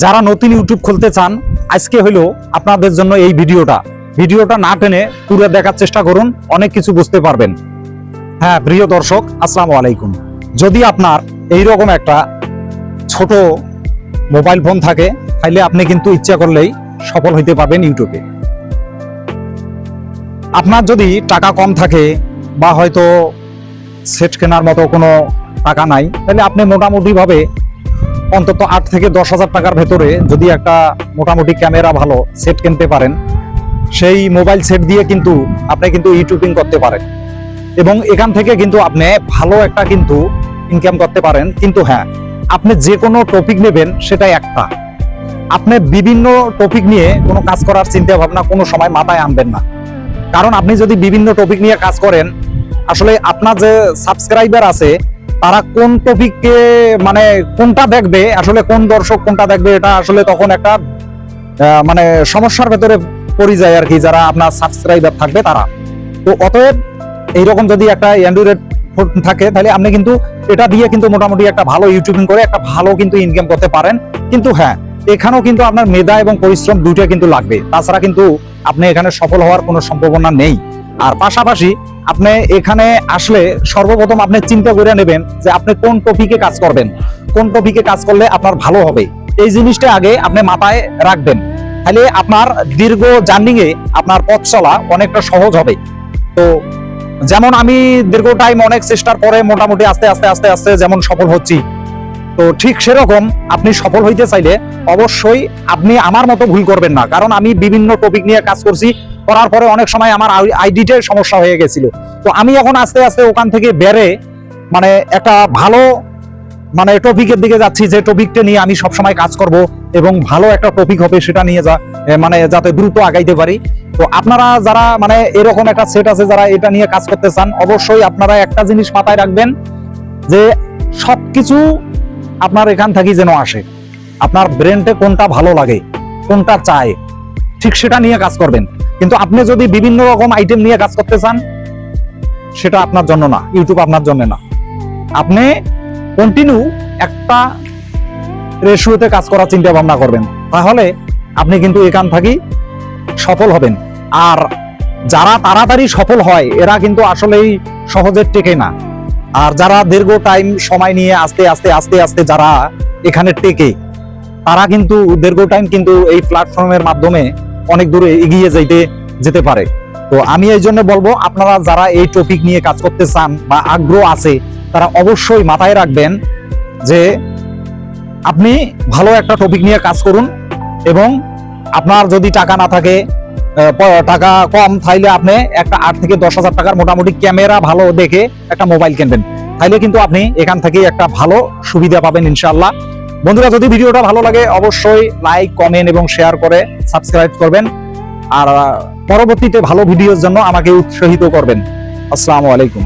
যারা নতুন ইউটিউব খুলতে চান, আজকে হলো আপনাদের জন্য এই ভিডিওটা। ভিডিওটা না টেনে পুরো দেখার চেষ্টা করুন, অনেক কিছু বুঝতে পারবেন। হ্যাঁ প্রিয় দর্শক, আসসালামু আলাইকুম। যদি আপনার এই রকম একটা ছোট মোবাইল ফোন থাকে, তাহলে আপনি কিন্তু ইচ্ছা করলেই সফল হইতে পারবেন ইউটিউবে আপনার যদি টাকা কম থাকে বা হয়তো সেট কেনার মতো কোনো টাকা নাই, তাহলে আপনি মোটামুটিভাবে অন্তত আট থেকে দশ হাজার টাকার ভেতরে যদি একটা মোটামুটি ক্যামেরা ভালো সেট কিনতে পারেন, সেই মোবাইল সেট দিয়ে কিন্তু আপনি কিন্তু ইউটিউবিং করতে পারেন। এবং এখান থেকে কিন্তু আপনি ভালো একটা কিন্তু ইনকাম করতে পারেন। কিন্তু হ্যাঁ আপনি যে কোনো টপিক নেবেন, সেটা একটা। আপনি বিভিন্ন টপিক নিয়ে কোনো কাজ করার চিন্তা ভাবনা কোনো সময় মাথায় আনবেন না। কারণ আপনি যদি বিভিন্ন টপিক নিয়ে কাজ করেন, আসলে আপনার যে সাবস্ক্রাইবার আছে তারা কোন টপিককে মানে কোনটা দেখবে, আসলে কোন দর্শক কোনটা দেখবে, এটা আসলে তখন একটা মানে সমস্যার ভেতরে পড়ে যায় আর কি, যারা আপনার সাবস্ক্রাইবার থাকবে তারা। তো অতএব এইরকম যদি একটা অ্যান্ড্রয়েড ফোন থাকে, তাহলে আপনি কিন্তু এটা দিয়ে কিন্তু মোটামুটি একটা ভালো ইউটিউবিং করে, একটা ভালো কিন্তু ইনকাম করতে পারেন। কিন্তু হ্যাঁ এখানেও কিন্তু আপনার মেধা এবং পরিশ্রম দুইটা কিন্তু লাগবে। তাছাড়া কিন্তু আপনি এখানে সফল হওয়ার কোনো সম্ভাবনা নেই। আর পাশাপাশি আপনি এখানে আসলে সর্বপ্রথম আপনি চিন্তা করে নেবেন যে আপনি কোন টপিকে কাজ করবেন। কোন টপিকে কাজ করলে আপনার ভালো হবে। এই জিনিসটা আগে আপনি মাথায় রাখবেন। তাহলে আপনার দীর্ঘ জার্নিং এ আপনার পথ চলা অনেকটা সহজ হবে। তো যেমন আমি দীর্ঘ টাইম অনেক চেষ্টার পরে মোটামুটি আস্তে আস্তে আস্তে আস্তে যেমন সফল হচ্ছি, তো ঠিক সেরকম আপনি সফল হইতে চাইলে অবশ্যই আপনি আমার মতো ভুল করবেন না। কারণ আমি বিভিন্ন টপিক নিয়ে কাজ করছি করার পরে অনেক সময় আমার আইডিটার সমস্যা হয়ে গেছিল। তো আমি এখন আস্তে আস্তে ওখান থেকে বেড়ে মানে একটা ভালো মানে টপিকের দিকে যাচ্ছি যে টপিকটা নিয়ে আমি সবসময় কাজ করব এবং ভালো একটা টপিক হবে সেটা নিয়ে যা মানে যাতে দ্রুত আগাইতে পারি। তো আপনারা যারা মানে এরকম একটা সেট আছে যারা এটা নিয়ে কাজ করতে চান, অবশ্যই আপনারা একটা জিনিস মাথায় রাখবেন যে সবকিছু আপনার এখান থেকে যেন আসে। আপনার ব্রেনটে কোনটা ভালো লাগে, কোনটা চায়, ঠিক সেটা নিয়ে কাজ করবেন। কিন্তু আপনি যদি বিভিন্ন রকম আইটেম নিয়ে কাজ করতে চান, সেটা আপনার জন্য না ইউটিউব আপনার জন্য না। আপনি কন্টিনিউ একটা রেশিওতে কাজ করার চিন্তা ভাবনা করবেন। তাহলে আপনি কিন্তু এখান থেকেই সফল হবেন। আর যারা তাড়াতাড়ি সফল হয়, এরা কিন্তু আসলেই সহজে টেকে না। আর যারা দীর্ঘ টাইম সময় নিয়ে আস্তে আস্তে আস্তে আস্তে যারা এখানে টেকে, তারা কিন্তু দীর্ঘ টাইম কিন্তু এই প্ল্যাটফর্মের মাধ্যমে অনেক দূরে এগিয়ে যাইতে যেতে পারে। তো আমি এই জন্য বলব, আপনারা যারা এই টপিক নিয়ে কাজ করতে চান বা আগ্রহ আছে, তারা অবশ্যই মাথায় রাখবেন যে আপনি ভালো একটা টপিক নিয়ে কাজ করুন এবং আপনার যদি টাকা না থাকে টাকা কম, তাইলে আপনি একটা আট থেকে দশ হাজার টাকার মোটামুটি ক্যামেরা ভালো দেখে একটা মোবাইল কিনবেন। তাইলে কিন্তু আপনি এখান থেকে একটা ভালো সুবিধা পাবেন ইনশাল্লাহ বন্ধুরা, যদি ভিডিওটা ভালো লাগে, অবশ্যই লাইক কমেন্ট এবং শেয়ার করে সাবস্ক্রাইব করবেন। আর পরবর্তীতে ভালো ভিডিওর জন্য আমাকে উৎসাহিত করবেন। আসসালামু আলাইকুম।